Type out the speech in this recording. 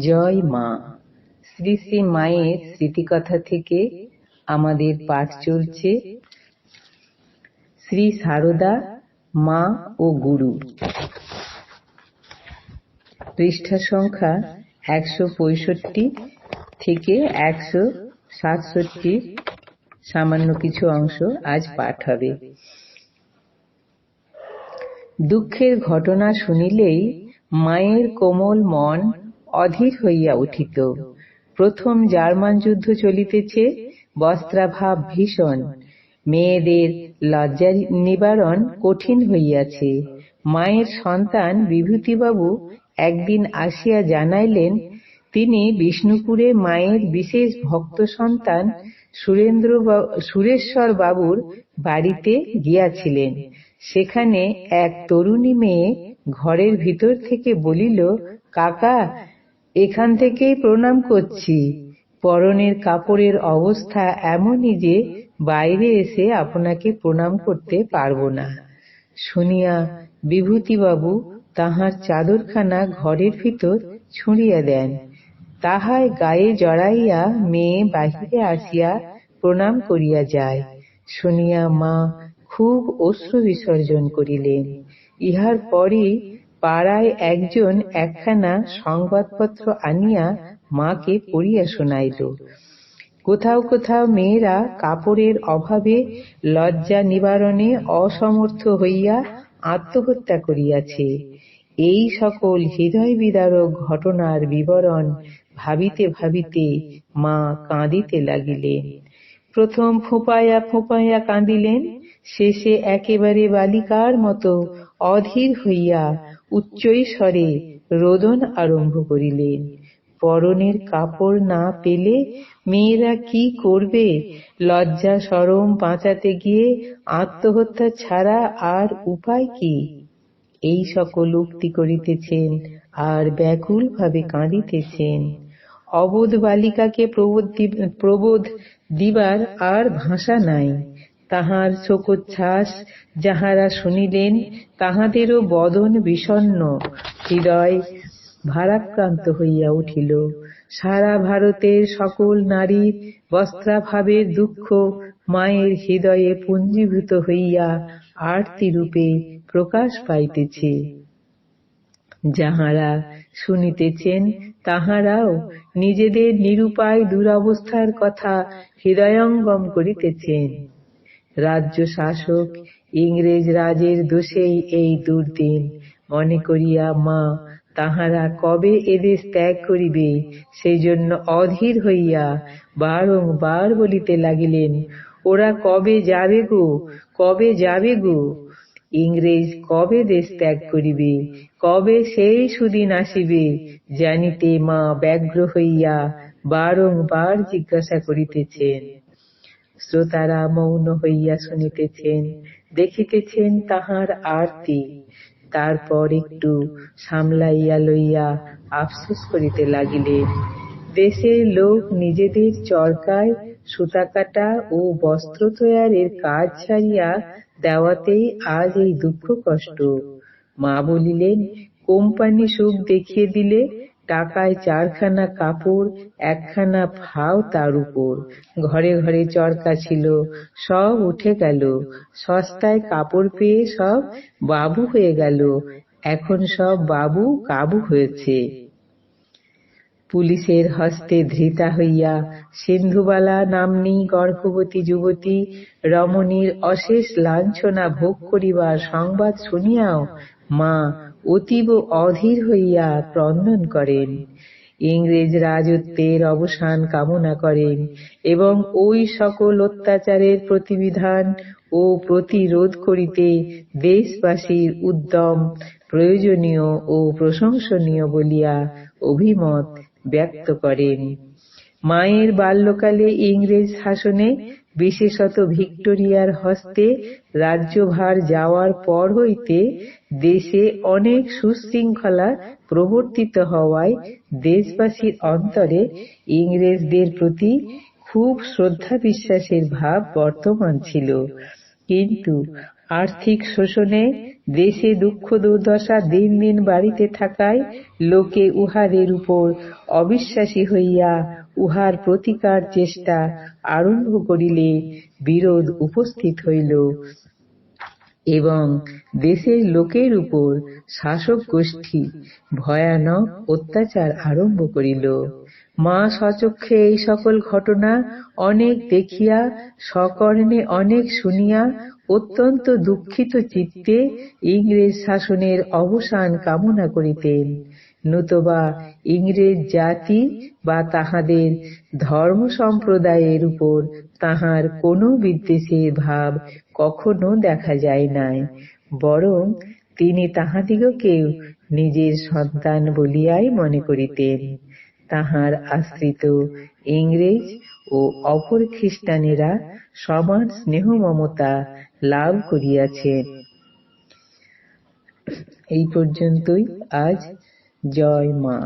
জয় মা। শ্রী শ্রী মায়ের স্মৃতিকথা থেকে আমাদের পাঠ চলছে। শ্রী সারদা, মা ও গুরু। পৃষ্ঠা সংখ্যা একশো পঁয়ষট্টি থেকে একশো সাতষট্টির সামান্য কিছু অংশ আজ পাঠ হবে। দুঃখের ঘটনা শুনিলেই মায়ের কোমল মন অধীর হইয়া উঠিত। প্রথম জার্মান যুদ্ধ চলিতেছে, বস্ত্রাভাব ভীষণ। মেয়েদের লজ্জা নিবারণ কঠিন হইয়াছে। মায়ের সন্তান বিভূতিবাবু একদিন আসিয়া জানাইলেন, তিনি বিষ্ণুপুরে মায়ের বিশেষ ভক্ত সন্তান সুরেন্দ্র সুরেশ্বর বাবুর বাড়িতে গিয়াছিলেন। সেখানে এক তরুণী মেয়ে ঘরের ভিতর থেকে বলিল, কাকা এখান থেকেই প্রণাম করছি। পরনের কাপড়ের অবস্থা এমনই যে বাইরে এসে আপনাকে প্রণাম করতে পারব না। শুনিয়া বিভূতিবাবু তাহার চাদরখানা ঘরের ভিতর ছুঁড়িয়া দেন। তাহায় গায়ে জড়াইয়া মেয়ে বাহিরে আসিয়া প্রণাম করিয়া যায়। শুনিয়া মা খুব অশ্রু বিসর্জন করিলেন। ইহার পরই পাড়ায় একজন একখানা সংবাদপত্র আনিয়া মাকে পড়িয়া শোনাইল। কোথাও কোথাও মেয়েরা কাপড়ের অভাবে লজ্জা নিবারণে অসমর্থ হইয়া আত্মহত্যা করিয়াছে। এই সকল হৃদয় বিদারক ঘটনার বিবরণ ভাবিতে ভাবিতে মা কাঁদিতে লাগিলেন। প্রথম ফোঁপাইয়া ফোঁপাইয়া কাঁদিলেন, শেষে একেবারে বালিকার মতো অধীর হইয়া উচ্চৈস্বরে রোদন আরম্ভ করিলেন। পরনের কাপড় না পেলে মেয়েরা কি করবে? লজ্জা সরম বাঁচাতে গিয়ে আত্মহত্যা ছাড়া আর উপায় কি? এই সকল উক্তি করিতেছেন আর ব্যাকুল ভাবে কাঁদিতেছেন। অবোধ বালিকাকে প্রবোধ দিবার আর ভাষা নাই। তাহার শোকোচ্ছ্বাস যাহারা শুনিলেন, তাহাদেরও বদন বিষণ্ন, হৃদয় ভারাক্রান্ত হইয়া উঠিল। সারা ভারতের সকল নারী বস্ত্রাভাবের দুঃখ মায়ের হৃদয়ে পুঞ্জীভূত হইয়া আরতি রূপে প্রকাশ পাইতেছে। যাহারা শুনিতেছেন, তাহারাও নিজেদের নিরুপায় দুরবস্থার কথা হৃদয়ঙ্গম করিতেছেন। রাজ্য শাসক, ইংরেজ রাজের দোষেই এই দুর্দিন। মনে করিয়া, মা, তাহারা কবে এদেশ ত্যাগ করিবে? সেই জন্য অধীর হইয়া বারংবার বলিতে লাগিলেন, ওরা কবে যাবে গো? কবে যাবে গো? ইংরেজ কবে দেশ ত্যাগ করিবে? কবে সেই সুদিন আসিবে? জানিতে মা ব্যগ্র হইয়া বারংবার জিজ্ঞাসা করিতেছেন। শ্রোতারা মৌন হইয়া শুনিতেছেন, দেখিতেছেন তাহার আরতি। তারপর একটু সামলাইয়া লইয়া আফসোস করিতে লাগিলেন। দেশের লোক নিজেদের চরকায় সুতা কাটা ও বস্ত্র তৈয়ারের কাজ ছাড়িয়া দেওয়াতেই আজ এই দুঃখ কষ্ট। মা বলিলেন, কোম্পানি সুখ দেখিয়ে দিলে টাকায় চারখানা কাপড়, একখানা ফাও তার উপর। ঘরে ঘরে চরকা ছিল, সব উঠে গেল। সস্তায় কাপড় পেয়ে সব বাবু হয়ে গেল। এখন সব বাবু কাবু হয়েছে। পুলিশের হস্তে ধৃতা হইয়া সিন্ধুবালা নাম্নী গর্ভবতী যুবতী রমণীর অশেষ লাঞ্ছনা ভোগ করিবার সংবাদ শুনিয়াও মা অতীব অধীর হইয়া ক্রন্দন করেন। ইংরেজ রাজত্বের অবসান কামনা করেন এবং ওই সকল অত্যাচারের প্রতিবিধান ও প্রতিরোধ করিতে দেশবাসীর উদ্যম প্রয়োজনীয় ও প্রশংসনীয় বলিয়া অভিমত ব্যক্ত করেন। মায়ের বাল্যকালে ইংরেজ শাসনে, বিশেষত ভিক্টোরিয়ার হস্তে রাজ্যভার যাওয়ার পর হইতে দেশে অনেক সুশৃঙ্খলা প্রবর্তিত হওয়ায় দেশবাসীর অন্তরে ইংরেজদের প্রতি খুব শ্রদ্ধা বিশ্বাসের ভাব বর্তমান ছিল। কিন্তু আর্থিক শোষণে দেশে দুঃখ দুর্দশা দিন দিন বাড়িতে থাকায় লোকে উহাদের উপর অবিশ্বাসী হইয়া উহার প্রতিকার চেষ্টা আরম্ভ করিলে বিরোধ উপস্থিত হইল। এবং দেশের লোকের উপর শাসক গোষ্ঠী ভয়ানক অত্যাচার আরম্ভ করিল। মা সচক্ষে এই সকল ঘটনা অনেক দেখিয়া, সকর্ণে অনেক শুনিয়া অত্যন্ত দুঃখিত চিত্তে ইংরেজ শাসনের অবসান কামনা করিতেন। নতুবা ইংরেজ জাতি বা তাহাদের ধর্ম সম্প্রদায়ের উপর তাহার কোনো বিদ্বেষের ভাব কখনো দেখা যায় নাই, বরং তিনি তাহাদিগকেও নিজের সন্তান বলিয়াই মনে করিতেন। তাহার আশ্রিত ইংরেজ ও অপর খ্রিস্টানেরা সমান স্নেহ মমতা লাভ করিয়াছেন। এই পর্যন্তই আজ জয় মা